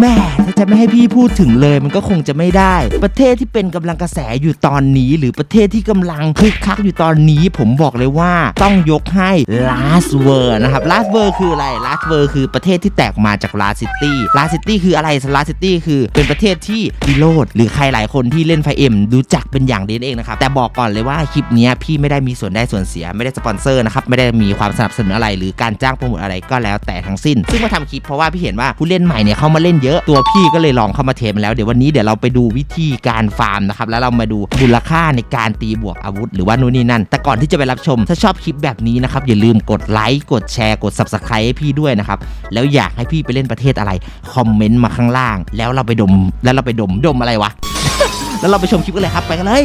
แม่ถ้าจะไม่ให้พี่พูดถึงเลยมันก็คงจะไม่ได้ ประเทศที่เป็นกำลังกระแสอยู่ตอนนี้ หรือประเทศที่กำลังคึกคักอยู่ตอนนี้ ผมบอกเลยว่าต้องยกให้ลาสเวอร์นะครับลาสเวอร์คืออะไรลาสเวอร์คือประเทศที่แตกมาจากลาซิตี้ลาซิตี้คืออะไรลาซิตี้คือเป็นประเทศที่วิโรดหรือใครหลายคนที่เล่นไฟเอ็มรู้จักเป็นอย่างดีนเองนะครับแต่บอกก่อนเลยว่าคลิปนี้พี่ไม่ได้มีส่วนได้ส่วนเสียไม่ได้สปอนเซอร์นะครับไม่ได้มีความสนับสนุนอะไร หรือการจ้างโปรโมทอะไรก็แล้วแต่ทั้งสิ้น ซึ่งมาทำคลิปเพราะว่าพี่เห็นว่าผู้เล่นใหม่เนี่ยเขามาเล่นเยอะ ตัวพี่ก็เลยลองเข้ามาเทมแล้วเดี๋ยววันนี้เดี๋ยวเราไปดูวิธีการฟาร์มนะครับแล้วเรามาดูมูลค่าในการตีบวกอาวุธ หรือว่านู่นนี่นั่น แต่ก่อนที่จะไปรับชม ถ้าชอบคลิปแบบนี้นะครับอย่าลืมกดไลค์กดแชร์กด subscribe ให้พี่ด้วยนะครับแล้วอยากให้พี่ไปเล่นประเทศอะไรคอมเมนต์มาข้างล่าง แล้วเราไปดมแล้วเราไปดมดมอะไรวะ แล้วเราไปชมคลิปกันเลยครับไปกันเลย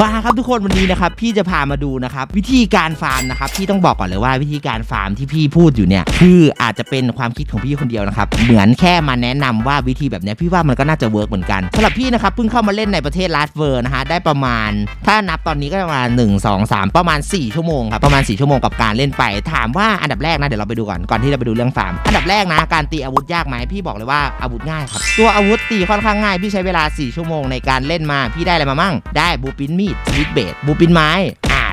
มาครับทุกคนวันนี้นะครับพี่จะพามาดูนะครับวิธีการฟาร์มนะครับพี่ต้องบอกก่อนเลยว่าวิธีการฟาร์มที่พี่พูดอยู่เนี่ยคืออาจจะเป็นความคิดของพี่คนเดียวนะครับเหมือนแค่มาแนะนำว่าวิธีแบบนี้พี่ว่ามันก็น่าจะเวิร์กเหมือนกันสำหรับพี่นะครับเพิ่งเข้ามาเล่นในประเทศลาสเวอร์นะฮะได้ประมาณ ถ้านับตอนนี้ก็ประมาณ 1 2 3 ประมาณ 4 ชั่วโมงครับประมาณ 4 ชั่วโมงกับการเล่นไป ถามว่าอันดับแรกนะเดี๋ยวเราไปดูก่อนก่อนที่จะไปดูเรื่องฟาร์มอันดับแรกนะการตีอาวุธยากไหมพี่บอกเลยว่าอาวุธง่ายครับตัวอาวุธตีค่อนข้างง่ายพี่ใช้เวลา 4 ชั่วโมงในการเล่นมาพี่ได้อะไรมามั่งได้บูปินมีดสวิตเบดบูปินไม้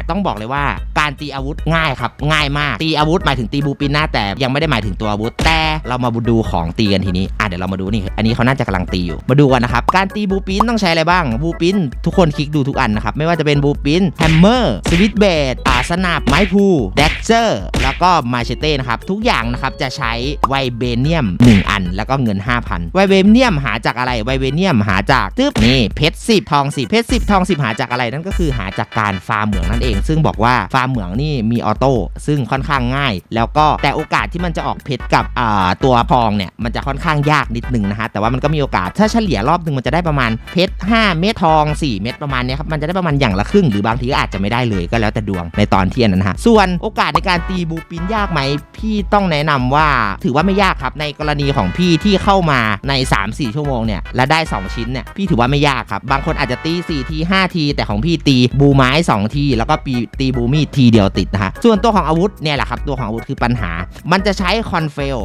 ต้องบอกเลยว่าการตีอาวุธง่ายครับ ง่ายมาก ตีอาวุธหมายถึงตีบูปินหน้าแต่ยังไม่ได้หมายถึงตัวอาวุธ แต่เรามาดูของตีกันทีนี้อ่าเดี๋ยวเรามาดูนี่ อันนี้เขาน่าจะกำลังตีอยู่ มาดูกันนะครับ การตีบูปินต้องใช้อะไรบ้าง บูปินทุกคนคลิกดูทุกอันนะครับ ไม่ว่าจะเป็นบูปินแฮมเมอร์สวิตเบดอ่าสนับไม้พูแดกเจอร์แล้วก็มาเชเต้นะครับ ทุกอย่างนะครับจะใช้ไวเบเนียม 1 อัน แล้วก็เงิน 5,000 ไวเบเนียมหาจากอะไร ไวเบเนียมหาจากตึ๊บนี่เพชรสิบทองสิเพชรสิบทองสิบหาจากอะไรนั่นก็คือหาจากการฟาร์มเหมืองนั่นเองซึ่งบอกว่าฟาร์มเหมืองนี่มีออโต้ซึ่งค่อนข้างง่าย แล้วก็แต่โอกาสที่มันจะออกเพชรกับอ่าตัวทองเนี่ยมันจะค่อนข้างยากนิดนึงนะฮะแต่ว่ามันก็มีโอกาสถ้าเฉลี่ยรอบหนึ่งมันจะได้ประมาณเพชร5เม็ดทอง 4 เม็ดประมาณนี้ครับมันจะได้ประมาณอย่างละครึ่งหรือบางทีก็อาจจะไม่ได้เลยก็แล้วแต่ดวงในตอนเที่อันนั้นนะฮะส่วนโอกาสในการตีบูปินยากไหมพี่ต้องแนะนำว่าถือว่าไม่ยากครับในกรณีของพี่ที่เข้ามาใน 3-4 ชั่วโมงเนี่ยและได้ 2 ชิ้นเนี่ยพี่ถือว่าไม่ยากครับบางคนอาจจะตี4ที5ทีแต่ของพี่ตีบูไม้ 2 ทีแล้วก็ปีตีบูมีดทีเดียวติดนะฮะ ส่วนตัวของอาวุธเนี่ยแหละครับ ตัวของอาวุธคือปัญหา มันจะใช้คอนเฟล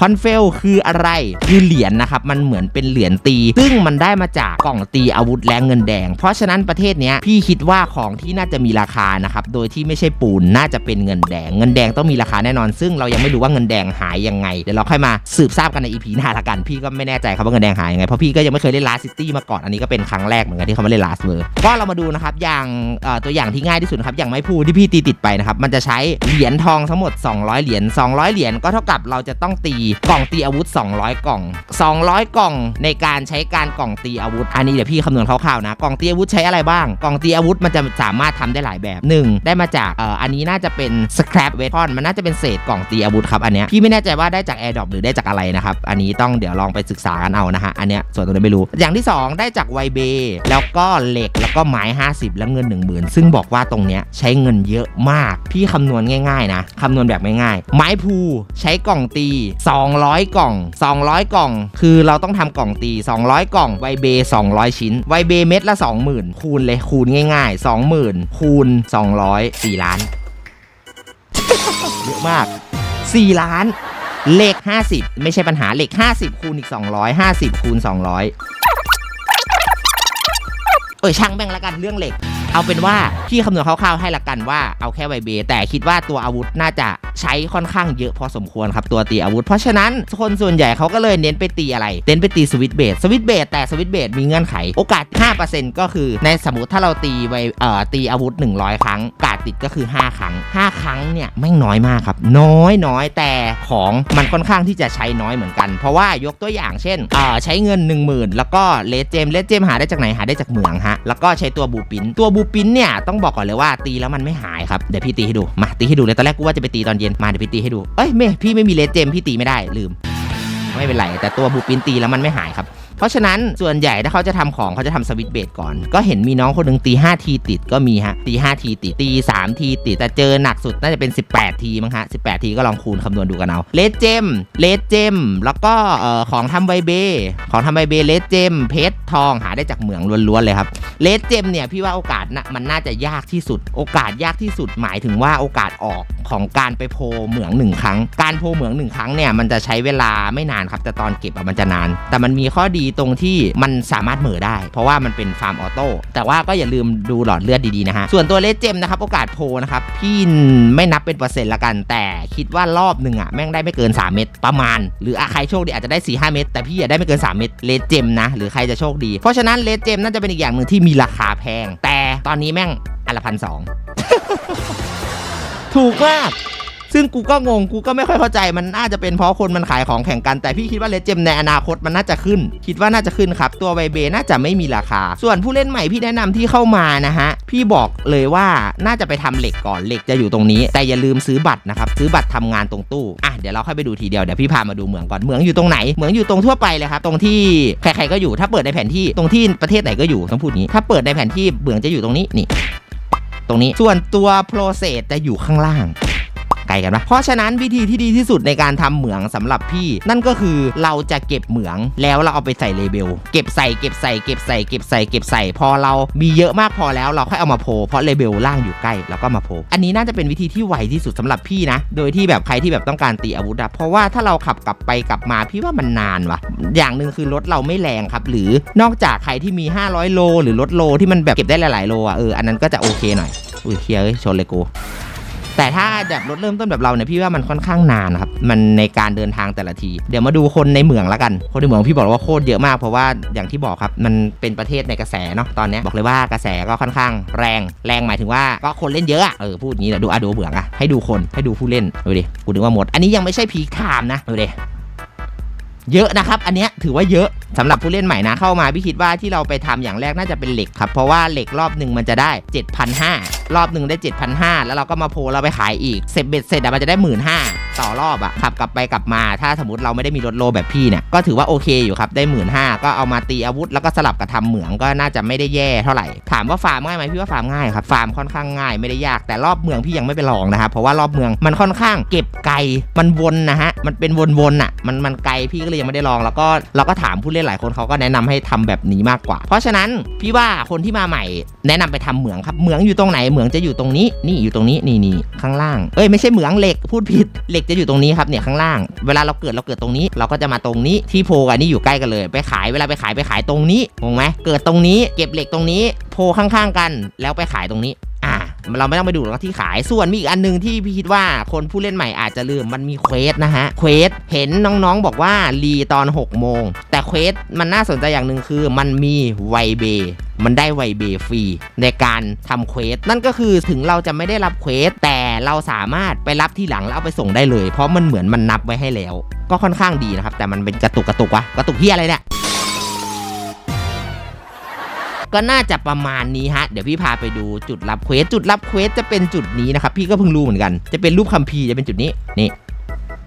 คอนเฟลคืออะไร คือเหรียญนะครับ มันเหมือนเป็นเหรียญตี ซึ่งมันได้มาจากกล่องตีอาวุธแรงเงินแดง เพราะฉะนั้นประเทศเนี้ยพี่คิดว่าของที่น่าจะมีราคานะครับ โดยที่ไม่ใช่ปูน น่าจะเป็นเงินแดง เงินแดงต้องมีราคาแน่นอน ซึ่งเรายังไม่รู้ว่าเงินแดงหายยังไง เดี๋ยวเราค่อยมาสืบทราบกันในอีพีหน้าละกัน พี่ก็ไม่แน่ใจครับว่าเงินแดงหายยังไง เพราะพี่ก็ยังไม่เคยเล่นลาสซิตี้มาก่อน อันนี้ก็เป็นครั้งแรกเหมือนกันที่เขามาเล่นลาสเวอร์ก็เรามาดูนะครับ อย่างตัวอย่างที่ง่ายที่สุดนะครับอย่างไม้พูที่พี่ตีติดไปนะครับมันจะใช้เหรียญทองทั้งหมด 200 เหรียญ200 เหรียญก็เท่ากับเราจะต้องตีกล่องตีอาวุธ 200 กล่อง 200 กล่องในการใช้การกล่องตีอาวุธ อันนี้เดี๋ยวพี่คำนวณคร่าวๆนะกล่องตีอาวุธใช้อะไรบ้าง กล่องตีอาวุธมันจะสามารถทำได้หลายแบบ 1 ได้มาจากเอ่ออันนี้น่าจะเป็น scrap weapon มันน่าจะเป็นเศษกล่องตีอาวุธครับอันเนี้ยพี่ไม่แน่ใจว่าได้จาก airdrop หรือได้จากอะไรนะครับอันนี้ต้องเดี๋ยวลองไปศึกษากันเอานะฮะอันเนี้ยส่วนตัวนี้ไม่รู้ อย่างที่ 2 ได้จากไวเบแล้วก็เหล็กแล้วก็ไม้ 50 แล้วเงิน 1 0,000 ซึ่งบอกว่าตรงเนี้ยใช้เงินเยอะมาก พี่คำนวณง่ายๆนะคำนวณแบบง่ายๆ ไม้พูใช้กล่องตี 200 กล่อง 200 กล่อง คือเราต้องทำกล่องตี 200 กล่องไวเบ200 ชิ้นไวเบเม็ดละ 20,000 คูณเลยคูณง่าย ๆ 20,000 คูณ 200 4 ล้าน เยอะมาก 4 ล้านเลข 50 ไม่ใช่ปัญหาเลข50 คูณอีก 200 50 คูณ 200 เออช่างแม่งละกันเรื่องเหล็ก เอาเป็นว่าพี่คำนวณคร่าวๆให้ละกันว่าเอาแค่ไวเบแต่คิดว่าตัวอาวุธน่าจะใช้ค่อนข้างเยอะพอสมควรครับตัวตีอาวุธ เพราะฉะนั้นคนส่วนใหญ่เขาก็เลยเน้นไปตีอะไร เน้นไปตีสวิตเบสสวิตเบสแต่สวิตเบสมีเงื่อนไข โอกาส 5%ก็คือในสมมติถ้าเราตีไวเอ่อตีอาวุธ 100 ครั้งโอกาสติดก็คือ 5 ครั้ง 5 ครั้งเนี่ยแม่น้อยมากครับ น้อยน้อยแต่ของมันค่อนข้างที่จะใช้น้อยเหมือนกัน เพราะว่ายกตัวอย่างเช่นเอ่อใช้เงิน 10,000 แล้วก็เลสเจมเลสเจมหาได้จากไหนหาได้จากเหมืองฮะแล้วก็ใช้ตัวบูปินตัวบูปินเนี่ยต้องบอกก่อนเลยว่าตีแล้วมันไม่หายครับเดี๋ยวพี่ตีให้ดูมาตีให้ดูเลยตอนแรกกูว่าจะไปตีตอนเย็นมาเดี๋ยวพี่ตีให้ดูเอ้ยไม่พี่ไม่มีเลสเจมพี่ตีไม่ได้ลืม ไม่เป็นไรแต่ตัวบูปินตีแล้วมันไม่หายครับ เพราะฉะนั้นส่วนใหญ่ถ้าเขาจะทำของเขาจะทำสวิตเบสก่อน ก็เห็นมีน้องคนหนึ่งตี5ทีติดก็มีฮะตี5ทีติดตี3ทีติดแต่เจอหนักสุดน่าจะเป็น 18 ทีมั้งฮะ 18 ทีก็ลองคูณคำนวณดูกันเอาเลดเจมเลดเจมแล้วก็เอ่อของทำไวเบของทำไวเบเลดเจมเพชรทองหาได้จากเหมืองล้วนๆเลยครับเลดเจมเนี่ยพี่ว่าโอกาสนะมันน่าจะยากที่สุด โอกาสยากที่สุดหมายถึงว่าโอกาสออกของการไปโพเหมืองหนึ่งครั้ง การโพเหมืองหนึ่งครั้งเนี่ยมันจะใช้เวลาไม่นานครับแต่ตอนเก็บอะมันจะนาน แต่มันมีข้อดีตรงที่มันสามารถเหมือได้ เพราะว่ามันเป็นฟาร์มออโต้แต่ว่าก็อย่าลืมดูหลอดเลือดดีๆนะฮะส่วนตัวเลดเจมนะครับโอกาสโพนะครับพี่ไม่นับเป็นเปอร์เซ็นต์ละกัน แต่คิดว่ารอบหนึ่งอะแม่งได้ไม่เกิน 3 เม็ดประมาณ หรืออะใครโชคดีอาจจะได้4ี่ห้าเม็ดแต่พี่อยาได้ไม่เกิน 3 เม็ดเลดเจมนะหรือใครจะโชคดี เพราะฉะนั้นเลดเจมน่าจะเป็นอีกอย่างหนึ่งที่มีราคาแพง แต่ตอนนี้แม่งอันละพันสองถูกมาก ซึ่งกูก็งงกูก็ไม่ค่อยเข้าใจมันน่าจะเป็นเพราะคนมันขายของแข่งกันแต่พี่คิดว่าเลเจมในอนาคตมันน่าจะขึ้น คิดว่าน่าจะขึ้นครับ ตัวไวเบน่าจะไม่มีราคา ส่วนผู้เล่นใหม่พี่แนะนำที่เข้ามานะฮะ พี่บอกเลยว่าน่าจะไปทำเหล็กก่อนเหล็กจะอยู่ตรงนี้ แต่อย่าลืมซื้อบัตรนะครับซื้อบัตรทำงานตรงตู้อะเดี๋ยวเราค่อยไปดูทีเดียวเดี๋ยวพี่พามาดูเหมืองก่อนเหมืองอยู่ตรงไหนเหมืองอยู่ตรงทั่วไปเลยครับตรงที่ใครๆก็อยู่ถ้าเปิดในแผนที่ตรงที่ประเทศไหนก็อยู่ต้องพูดงี้ถ้าเปิดในแผนที่เหมืองจะอยู่ตรงนี้นี่ ตรงนี้ส่วนตัวโปรเซสจะอยู่ข้างล่าง ลกันปะเพราะฉะนั้นวิธีที่ดีที่สุดในการทำเหมืองสำหรับพี่ นั่นก็คือเราจะเก็บเหมืองแล้วเราเอาไปใส่เลเบลเก็บใส่เก็บใส่เก็บใส่เก็บใส่เก็บใส่พอเรามีเยอะมากพอแล้วเราค่อยเอามาโพเพราะเลเบลล่างอยู่ใกล้แล้วก็มาโพอันนี้น่าจะเป็นวิธีที่ไวที่สุดสำหรับพี่นะ โดยที่แบบใครที่แบบต้องการตีอาวุธเพราะว่าถ้าเราขับกลับไปกลับมาพี่ว่ามันนานว่ะ อย่างหนึ่งคือรถเราไม่แรงครับ หรือนอกจากใครที่มี 500 โล หรือรถโลที่มันแบบเก็บได้หลายๆโลอะเอออันนั้นก็จะโอเคหน่อยอุ้ยเฮียเอ้ยชนเลยกู แต่ถ้าแบบรถเริ่มต้นแบบเราเนี่ยพี่ว่ามันค่อนข้างนานนะครับมันในการเดินทางแต่ละที เดี๋ยวมาดูคนในเมืองละกัน คนในเมืองพี่บอกว่าโคตรเยอะมากเพราะว่าอย่างที่บอกครับมันเป็นประเทศในกระแสเนาะตอนนี้บอกเลยว่ากระแสก็ค่อนข้างแรงแรงหมายถึงว่าก็คนเล่นเยอะเออพูดอย่างนี้เดี๋ยวดูอะดูเหมืองอะให้ดูคนให้ดูผู้เล่นดูดิกูนึกว่าหมด อันนี้ยังไม่ใช่พีคไทม์นะดูดิ เยอะนะครับ อันเนี้ยถือว่าเยอะสำหรับผู้เล่นใหม่นะเข้ามาพี่คิดว่าที่เราไปทำอย่างแรกน่าจะเป็นเหล็กครับ เพราะว่าเหล็กรอบหนึ่งมันจะได้ 7,500 รอบหนึ่งได้ 7,500 แล้วเราก็มาโพลเราไปขายอีกเสร็จเบ็ดเสร็จมันจะได้ 15,000 ต่อรอบอะขับกลับไปกลับมา ถ้าสมมติเราไม่ได้มีรถโลแบบพี่เนี่ยก็ถือว่าโอเคอยู่ครับได้15,000ก็เอามาตีอาวุธ แล้วก็สลับกับทำเหมืองก็น่าจะไม่ได้แย่เท่าไหร่ถามว่าฟาร์มง่ายไหมพี่ว่าฟาร์มง่ายครับฟาร์มค่อนข้างง่ายไม่ได้ยากแต่รอบเมืองพี่ยังไม่ไปลองนะครับเพราะว่ารอบเมืองมันค่อนข้างเก็บไกลมันวนนะฮะมันเป็นวนๆอะมันมันไกลพี่ก็เลยยังไม่ได้ลอง แล้วก็เราก็ถามผู้เล่นหลายคนเขาก็แนะนำให้ทำแบบนี้มากกว่า เพราะฉะนั้นพี่ว่าคนที่มาใหม่ แนะนำไปทำเหมืองครับเหมืองอยู่ตรงไหนเหมืองจะอยู่ตรงนี้นี่อยู่ตรงนี้นี่นี่ข้างล่างเอ้ยไม่ใช่เหมืองเหล็กพูดผิดเหล็กจะอยู่ตรงนี้ครับเนี่ยข้างล่าง เวลาเราเกิดเราเกิดตรงนี้ เราก็จะมาตรงนี้ที่โพกันนี่อยู่ใกล้กันเลย ไปขายเวลาไปขายไปขายตรงนี้งงไหมเกิดตรงนี้เก็บเหล็กตรงนี้ โพข้างๆกัน แล้วไปขายตรงนี้ เราไม่ต้องไปดูหรอกที่ขายส่วนมีอีกอันหนึงที่พี่คิดว่าคนผู้เล่นใหม่อาจจะลืมมันมีเควสนะฮะเควสเห็นน้องๆบอกว่ารีตอน 6 โมง แต่เควสมันน่าสนใจอย่างหนึ่งคือมันมีไวเบมันได้ไวเบฟรีในการทำเควสนั่นก็คือถึงเราจะไม่ได้รับเควสแต่เราสามารถไปรับที่หลังแล้วเอาไปส่งได้เลย เพราะมันเหมือนมันนับไว้ให้แล้ว ก็ค่อนข้างดีนะครับ แต่มันเป็นกระตุกกระตุกวะกระตุกที่อะไรเนี่ย ก็น่าจะประมาณนี้ฮะ เดี๋ยวพี่พาไปดูจุดรับเควส จุดรับเควสจะเป็นจุดนี้นะครับ พี่ก็เพิ่งรู้เหมือนกัน จะเป็นรูปคัมภีร์จะเป็นจุดนี้ นี่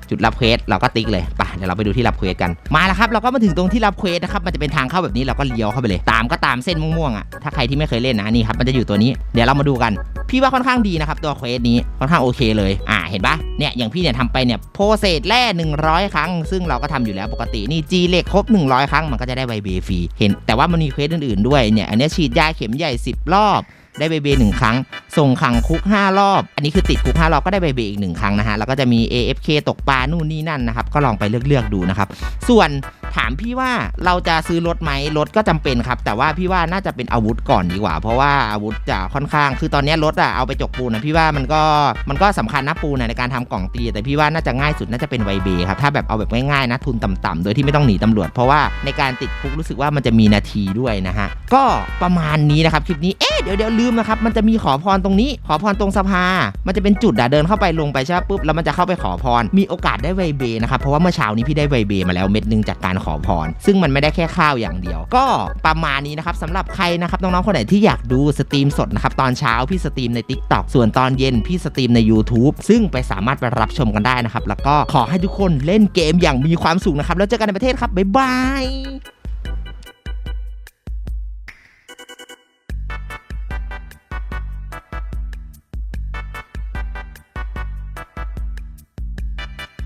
จุดรับเควสเราก็ติ๊กเลยป่ะเดี๋ยวเราไปดูที่รับเควสกัน มาแล้วครับเราก็มาถึงตรงที่รับเควสนะครับ มันจะเป็นทางเข้าแบบนี้เราก็เลี้ยวเข้าไปเลย ตามก็ตามเส้นม่วงๆอะ ถ้าใครที่ไม่เคยเล่นนะนี่ครับ มันจะอยู่ตัวนี้ เดี๋ยวเรามาดูกัน พี่ว่าค่อนข้างดีนะครับตัวเควสนี้ค่อนข้างโอเคเลยอ่าเห็นปะเนี่ยอย่างพี่เนี่ยทำไปเนี่ยโพเซตแร่ 100 ครั้ง ซึ่งเราก็ทำอยู่แล้วปกตินี่จีเล็กครบ 100 ครั้งมันก็จะได้ใบเบฟรีเห็นแต่ว่ามันมีเควสอื่นๆด้วยเนี่ยอันนี้ฉีดยาเข็มใหญ่ 10 รอบได้ใบเบหนึ่งครั้ง ส่งขังคุก 5 รอบ อันนี้คือติดคุก 5 รอบก็ได้ใบเบอีกหนึ่งครั้งนะฮะ แล้วก็จะมี AFK ตกปลา นู่นนี่นั่นนะครับ ก็ลองไปเลือกๆดูนะครับ ส่วนถามพี่ว่าเราจะซื้อรถไหมรถก็จำเป็นครับ แต่ว่าพี่ว่าน่าจะเป็นอาวุธก่อนดีกว่า เพราะว่าอาวุธจะค่อนข้าง คือตอนนี้รถอะเอาไปจกปูนนะพี่ว่ามันก็มันก็สำคัญนะปูนนะในการทำกล่องตี แต่พี่ว่าน่าจะง่ายสุดน่าจะเป็นไวเบครับถ้าแบบเอาแบบง่ายๆนะทุนต่ำๆโดยที่ไม่ต้องหนีตำรวจ เพราะว่าในการติดคุกรู้สึกว่ามันจะมีนาทีด้วยนะฮะก็ประมาณนี้นะครับคลิปนี้เอ๊ะเดี๋ยวเดี๋ยวลืมนะครับมันจะมีขอพรตรงนี้ ขอพรตรงสภา มันจะเป็นจุดอะเดินเข้าไปลงไปใช่ปุ๊บแล้วมันจะเข้าไปขอพรมีโอกาสได้ไวเบนะครับเพราะว่าเมื่อเช้านี้พี่ได้ไวเบมาแล้วเม็ดหนึงจากการขอพร ซึ่งมันไม่ได้แค่ข้าวอย่างเดียว ก็ประมาณนี้นะครับสำหรับใครนะครับน้องๆคนไหนที่อยากดูสตรีมสดนะครับตอนเช้าพี่สตรีมใน Tik t o อกส่วนตอนเย็นพี่สตรีมใน YouTube ซึ่งไปสามารถไปรับชมกันได้นะครับแล้วก็ขอให้ทุกคนเล่นเกมอย่างมีความสุขนะครับแล้วเจอกันในประเทศครับบ๊ายบาย